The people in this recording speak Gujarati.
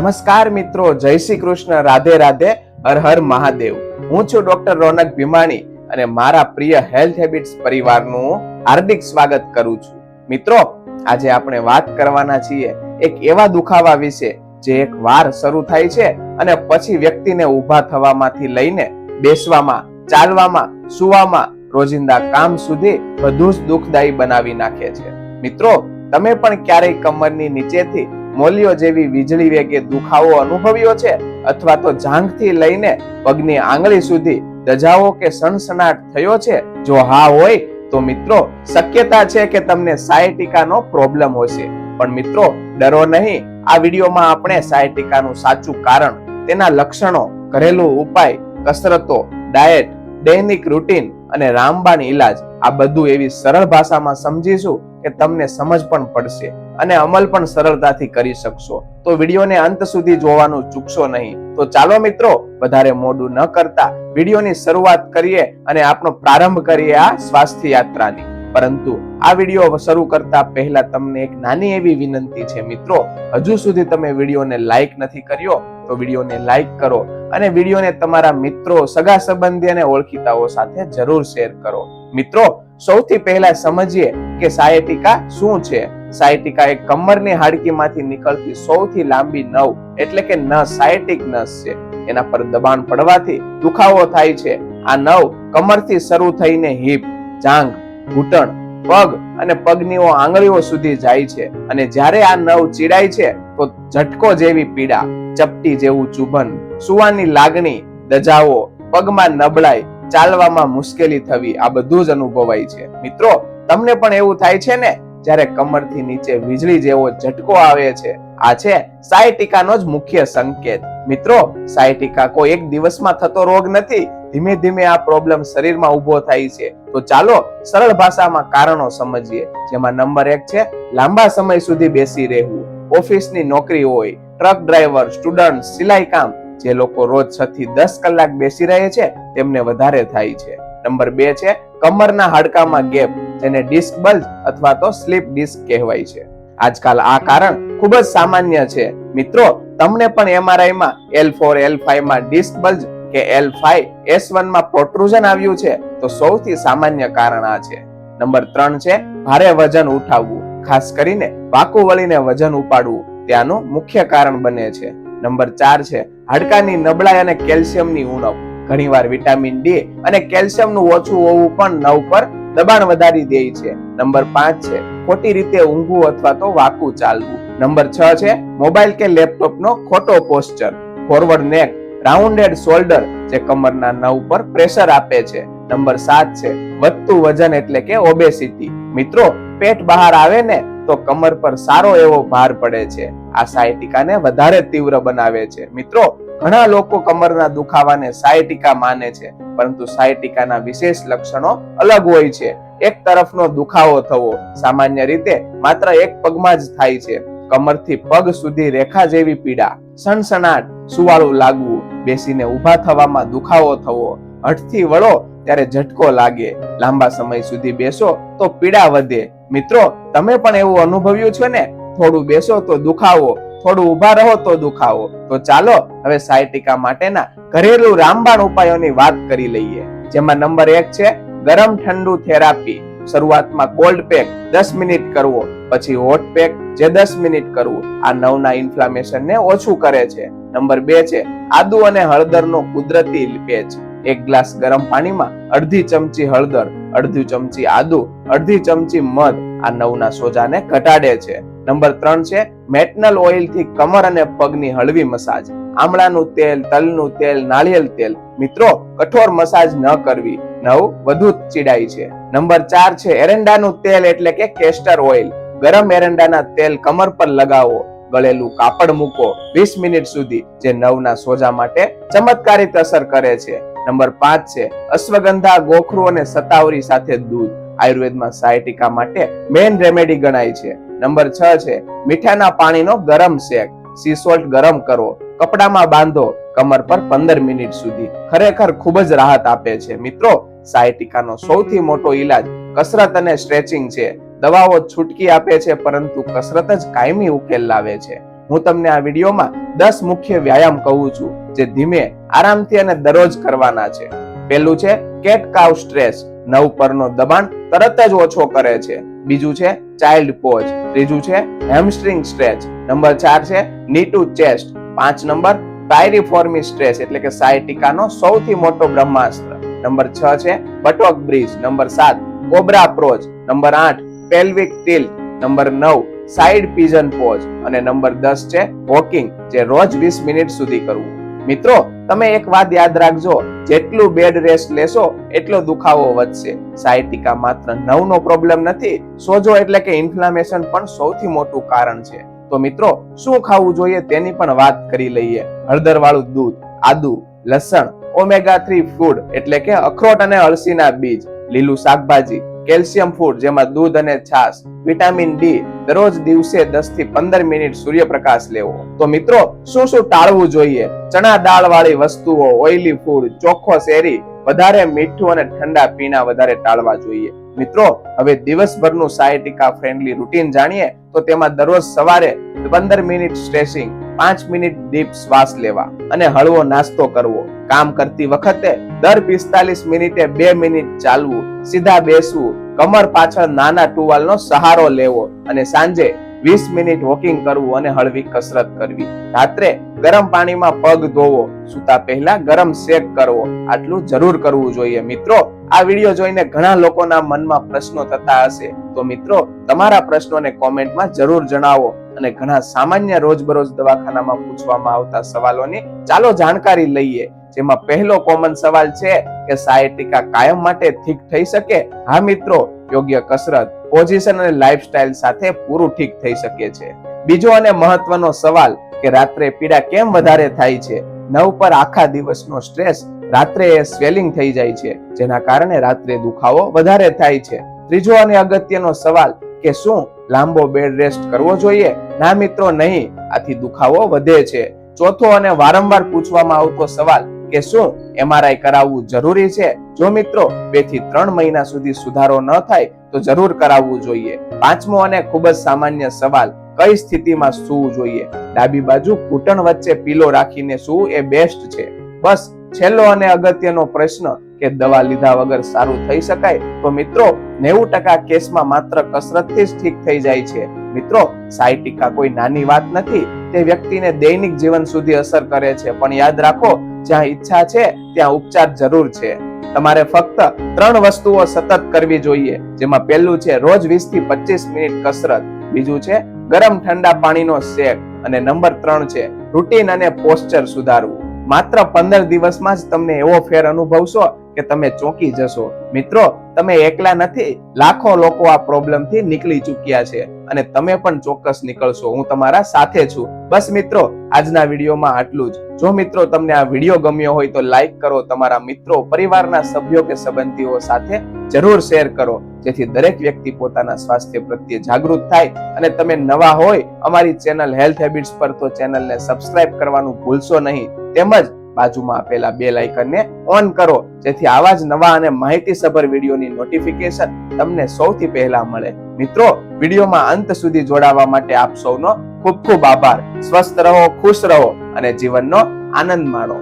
નમસ્કાર મિત્રો, જય શ્રી કૃષ્ણ, રાધે રાધે, હર હર મહાદેવ. હું છું ડોક્ટર રોનક ભીમાણી અને મારા પ્રિય હેલ્થ હેબિટ્સ પરિવારનું હાર્દિક સ્વાગત કરું છું. મિત્રો, આજે આપણે વાત કરવાના છીએ એક એવા દુખાવા વિશે જે એક વાર શરૂ થાય છે અને પછી વ્યક્તિને ઊભા થવામાંથી લઈને બેસવામાં, ચાલવામાં, સુવામાં રોજિંદા કામ સુધી બધું જ દુઃખદાયી બનાવી નાખે છે. મિત્રો, તમે પણ ક્યારેય કમરની નીચેથી મોલિયો જેવી વીજળી વેગે દુખાવો અનુભવ્યો છે અથવા તો જાંઘથી લઈને પગની આંગળી સુધી દજાવો કે સનસનાટ થયો છે? જો હા હોય, તો મિત્રો, શક્યતા છે કે તમને સાયટિકાનો પ્રોબ્લેમ હશે. પણ મિત્રો, ડરો નહીં. આ વિડીયોમાં આપણે સાયટિકાનું સાચું કારણ, તેના લક્ષણો, ઘરેલું ઉપાય, કસરતો, ડાયટ, દૈનિક રૂટીન અને રામબાણ ઇલાજ આ બધું એવી સરળ ભાષામાં સમજીશું કે તમને સમજ પણ પડશે. અને અમલ પણ સરળતાથી કરી શકશો. તો વિડીયોને અંત સુધી જોવાનું ચૂકશો નહીં. તો ચાલો મિત્રો, વધારે મોડું ન કરતા વિડીયોની શરૂઆત કરીએ અને આપણો પ્રારંભ કરીએ આ સ્વાસ્થ્ય યાત્રાની પરંતુ આ વીડિયો શરૂ કરતા પહેલા તમને એક નાની એવી વિનંતી છે મિત્રો. હજુ સુધી તમે વિડીયોને લાઈક નથી કર્યો, તો વિડીયોને લાઈક કરો અને વિડીયોને તમારા મિત્રો, સગા સંબંધી અને ઓળખીતાઓ સાથે જરૂર શેર કરો. મિત્રો, સૌથી પહેલા સમજીએ કે સાયટિકા શું છે? સાયટિકા કમરની હાડકીમાંથી નીકળતી સૌથી લાંબી નવ, એટલે કે ન સાયટિક નસ છે. એના પર દબાણ પડવાથી દુખાવો થાય છે. આ નવ કમરથી શરૂ થઈને હિપ, જાંઘ, ઘૂંટણ, પગ અને પગનીઓ આંગળીઓ સુધી જાય છે. અને જ્યારે આ નવ ચીડાય છે, તો ઝટકો જેવી પીડા, ચપટી જેવું ચુભન, સુવાની લાગણી દજાવો પગમાં નબળાઈ, ચાલવામાં મુશ્કેલી થવી, આ બધું જ અનુભવાય છે. મિત્રો, તમને પણ એવું થાય છે ને જ્યારે કમરથી નીચે વીજળી જેવો ઝટકો આવે છે, આ છે સાયટિકાનો જ મુખ્ય સંકેત. મિત્રો, સાયટિકા કોઈ એક દિવસમાં થતો રોગ નથી, ધીમે ધીમે આ પ્રોબ્લેમ શરીરમાં ઊભો થાય છે. તો ચાલો સરળ ભાષામાં કારણો સમજીએ. જેમાં નંબર એક છે, લાંબા સમય સુધી બેસી રહેવું. ઓફિસની નોકરી હોય, ટ્રક ડ્રાઈવર, સ્ટુડન્ટ, સિલાઈ કામ, જે લોકો રોજ છ થી દસ કલાક બેસી રહે છે, તેમને વધારે થાય છે. નંબર બે છે, કમરના હાડકામાં ગેપ. જેને ડિસ્ક બલ્જ અથવા તો સ્લીપ ડિસ્ક કહેવાય છે. આજકાલ આ કારણ ખૂબ જ સામાન્ય છે. મિત્રો, તમને પણ એમઆરઆઈ માં એલ ફોર એલ ફાઈવમાં ડિસ્ક બલ્જ કે એલ ફાઈવ એસ વનમાં પ્રોટ્રુઝન આવ્યું છે, તો સૌથી સામાન્ય કારણ આ છે. નંબર ત્રણ છે, ભારે વજન ઉઠાવવું. ખાસ કરીને વાકુ વળીને વજન ઉપાડવું. ત્યાંનું મુખ્ય કારણ બને છે. નંબર ચાર છે, હાડકાની નબળાઈ અને કેલ્શિયમની ઉણપ. ઘણીવાર વિટામિન ડી અને કેલ્શિયમનું ઓછું હોવું પણ નવ પર દબાણ વધારી દે છે. નંબર પાંચ છે, ખોટી રીતે ઊંઘવું અથવા તો વાકું ચાલવું. નંબર છ છે, મોબાઈલ કે લેપટોપનો ખોટો posture forward neck rounded shoulder જે કમરના નવ પર પ્રેશર આપે છે. નંબર સાત છે, વધતું વજન એટલે કે ઓબેસિટી મિત્રો, પેટ બહાર આવે ને તો કમર પર સારો એવો ભાર પડે છે. આ સાયટિકાને વધારે તીવ્ર બનાવે છે. મિત્રો ઘણા લોકો કમરના દુખાવાને સાયટિકા માને છે, પરંતુ સાયટિકાના વિશેષ લક્ષણો અલગ હોય છે. એક તરફનો દુખાવો થવો સામાન્ય રીતે માત્ર એક પગમાં જ થાય છે. કમરથી પગ સુધી રેખા જેવી પીડા સણસણાટ સુવાળું લાગવું, બેસીને ઊભા થવામાં દુખાવો થવો, હઠથી વળો ત્યારે ઝટકો લાગે. લાંબા સમય સુધી બેસો તો પીડા વધે. મિત્રો, તમે પણ એવું અનુભવ્યું છે ને? થોડું બેસો તો દુખાવો, થોડું ઊભા રહો તો દુખાવો. તો ચાલો હવે સાયટિકા માટેના ઘરેલું રામબાણ ઉપાયોની વાત કરી લઈએ. જેમાં નંબર એક છે, ગરમ ઠંડુ થેરાપી. શરૂઆતમાં કોલ્ડ પેક દસ મિનિટ કરવો, પછી હોટ પેક જે દસ મિનિટ કરવું. આ નવના ઇન્ફ્લામેશન ને ઓછું કરે છે. નંબર બે છે, આદુ અને હળદરનો કુદરતી પેચ. એક ગ્લાસ ગરમ પાણીમાં અડધી ચમચી હળદર, અડધી ચમચી આદુ, અડધી ચમચી મધ આ નવના સોજાને ઘટાડે છે. નંબર ત્રણ છે, મેટનલ ઓઇલથી કમર અને પગની હળવી મસાજ. આમળાનું તેલ, તલનું તેલ, નાળિયેર તેલ. મિત્રો, કઠોર મસાજ ન કરવી. નવ, વધુ ચીડાય છે. નંબર ચાર છે, એરંડાનું તેલ એટલે કે કેસ્ટર ઓઇલ. ગરમ એરંડાના તેલ કમર પર લગાવો. ગળેલું કાપડ મૂકો. વીસ મિનિટ સુધી, જે નવના સોજા માટે ચમત્કારિક અસર કરે છે. નંબર પાંચ છે, અશ્વગંધા, ગોખરું અને સતાવરી સાથે દૂધ. આયુર્વેદમાં સાયટિકા માટે મેઇન રેમેડી ગણાય છે. નંબર છ છે, મીઠાના પાણીનો ગરમ શેક. સી સોલ્ટ ગરમ કરો. કપડામાં બાંધો. કમર પર પંદર મિનિટ સુધી. ખરેખર ખૂબ જ રાહત આપે છે. મિત્રો, સાયટિકાનો સૌથી મોટો ઈલાજ કસરત અને સ્ટ્રેચિંગ છે. દવાઓ છૂટકી આપે છે, પરંતુ કસરત જ કાયમી ઉકેલ લાવે છે. હું તમને આ વિડીયોમાં દસ મુખ્ય વ્યાયામ કહું છું, જે ધીમે, આરામથી અને દરરોજ કરવાના છે. પહેલું છે, કેટ કાવ સ્ટ્રેસ. નવ પરનો દબાણ તરત જ ઓછો કરે છે. બીજું છે ચાઇલ્ડ પોઝ ત્રીજું છે હેમસ્ટ્રિંગ સ્ટ્રેચ નંબર ચાર છે નીટુ ચેસ્ટ પાંચ નંબર પાયરીફોર્મી સ્ટ્રેસ એટલે કે સાયટિકાનો સૌથી મોટો બ્રહ્માસ્ત્ર. નંબર છ છે બટોક બ્રિજ, નંબર સાત કોબ્રા પ્રોજ નંબર આઠ પેલ્વિક ટિલ નંબર નવ સાઇડ પિજન પોઝ અને નંબર દસ છે વોકિંગ જે રોજ વીસ મિનિટ સુધી કરવું. મિત્રો, તમે એક વાત યાદ રાખજો, જેટલું બેડ રેસ્ટ લેશો, એટલો દુખાવો વધશે. સાયટિકા માત્ર નવનો પ્રોબ્લેમ નથી, સોજો એટલે કે ઇન્ફ્લામેશન પણ સૌથી મોટું કારણ છે. તો મિત્રો, શું ખાવું જોઈએ તેની પણ વાત કરી લઈએ. હળદર વાળું દૂધ, આદુ, લસણ ઓમેગા થ્રી ફૂડ એટલે કે અખરોટ અને અળસીના બીજ, લીલું શાકભાજી કેલ્શિયમ ફૂડ, જેમાં દૂધ અને છાશ, વિટામિન ડી, દરરોજ દિવસે 10 થી પંદર મિનિટ સૂર્યપ્રકાશ લેવો. તો મિત્રો, શું શું ટાળવું જોઈએ? ચણા દાળ વાળી વસ્તુઓ, ઓઇલી ફૂડ, ચોખ્ખો શેરી, વધારે મીઠું અને ઠંડા પીણા વધારે ટાળવા જોઈએ. મિત્રો, હવે દિવસભરનું સાયટિકા ફ્રેન્ડલી રૂટીન જાણીએ? તો તેમાં દરરોજ સવારે પંદર મિનિટ સ્ટ્રેચિંગ પાંચ મિનિટ ડીપ શ્વાસ લેવા અને હળવો નાસ્તો કરવો. કામ કરતી વખતે દર પિસ્તાલીસ મિનિટે બે મિનિટ ચાલવું, સીધા બેસવું, કમર પાછળ નાના ટુવાલનો સહારો લેવો અને સાંજે વીસ મિનિટ વોકિંગ કરવું અને હળવી કસરત કરવી. રાત્રે ગરમ પાણીમાં પગ ધોવો, સૂતા પહેલા ગરમ શેક કરવો, આટલું જરૂર કરવું જોઈએ મિત્રો. આ વીડિયો જોઈને ઘણા લોકોના મનમાં પ્રશ્નો થતા હશે. તો મિત્રો, તમારા પ્રશ્નોને કોમેન્ટમાં જરૂર જણાવો અને ઘણા સામાન્ય રોજબરોજ દવાખાનામાં પૂછવામાં આવતા સવાલોની ચાલો જાણકારી લઈએ. જેમાં પહેલો કોમન સવાલ છે કે સાયટિકા કાયમ માટે ઠીક થઈ શકે? હા મિત્રો, યોગ્ય કસરત પોઝિશન અને લાઇફસ્ટાઇલ સાથે પૂરું ઠીક થઈ શકે છે. બીજો અને મહત્વનો સવાલ કે રાત્રે પીડા કેમ વધારે થાય છે? નવ પર આખા દિવસનો સ્ટ્રેસ રાત્રે સ્વેલિંગ થઈ જાય છે, જેના કારણે રાત્રે દુખાવો વધારે થાય છે. ત્રીજો અને અગત્યનો સવાલ કે શું લાંબો બેડ રેસ્ટ કરવો જોઈએ? ના મિત્રો, નહીં. આથી દુખાવો વધે છે. ચોથો અને વારંવાર પૂછવામાં આવતો સવાલ કે શું એમઆરઆઈ કરાવવું જરૂરી છે? જો મિત્રો, બેથી ત્રણ મહિના સુધી સુધારો ન થાય તો જરૂર કરાવવું જોઈએ. પાંચમો અને ખૂબ જ સામાન્ય સવાલ કઈ સ્થિતિમાં સૂવું જોઈએ. ડાબી બાજુ ઘૂંટણ વચ્ચે પીલો રાખીને સૂવું એ બેસ્ટ છે. બસ છેલ્લો અને અગત્યનો પ્રશ્ન કે દવા લીધા વગર સારું થઈ શકાય? તો મિત્રો, નેવું ટકા કેસમાં માત્ર કસરતથી જ ઠીક થઈ જાય છે. મિત્રો સાયટિકા કોઈ નાની વાત નથી. તે વ્યક્તિને દૈનિક જીવન સુધી અસર કરે છે. પણ યાદ રાખો, જ્યાં ઈચ્છા છે, ત્યાં ઉપચાર જરૂર છે. તમારે ફક્ત ત્રણ વસ્તુઓ સતત કરવી જોઈએ. જેમાં પહેલું છે રોજ 20 થી 25 મિનિટ કસરત. બીજું છે ગરમ ઠંડા પાણીનો શેક અને નંબર ત્રણ છે રૂટીન અને પોસ્ચર સુધારવું. માત્ર પંદર દિવસમાં જ તમને એવો ફેર અનુભવશો કે તમે ચોંકી જશો. મિત્રો, તમે એકલા નથી, લાખો લોકો આ પ્રોબ્લેમથી નીકળી ચૂક્યા છે અને તમે પણ ચોક્કસ નીકળશો. હું તમારા સાથે છું. બસ મિત્રો, આજના વિડીયોમાં આટલું જ. જો મિત્રો તમને આ વીડિયો ગમ્યો હોય તો લાઈક કરો તમારા મિત્રો, પરિવારના સભ્યો કે સંબંધીઓ સાથે જરૂર શેર કરો. જેથી દરેક વ્યક્તિ પોતાના સ્વાસ્થ્ય પ્રત્યે જાગૃત થાય અને તમે નવા હોય અમારી ચેનલ હેલ્થ હેબિટ્સ પર તો ચેનલને સબસ્ક્રાઇબ કરવાનું ભૂલશો નહીં. તેમજ બાજુમાં આપેલા બે લાઇકનને ઓન કરો. જેથી આવા જ નવા અને માહિતીસભર વિડીયોની નોટિફિકેશન તમને સૌથી પહેલા મળે. મિત્રો, વિડીયોમાં અંત સુધી જોડાવા માટે આપ સૌનો ખૂબ ખૂબ આભાર. સ્વસ્થ રહો, ખુશ રહો અને જીવનનો આનંદ માણો.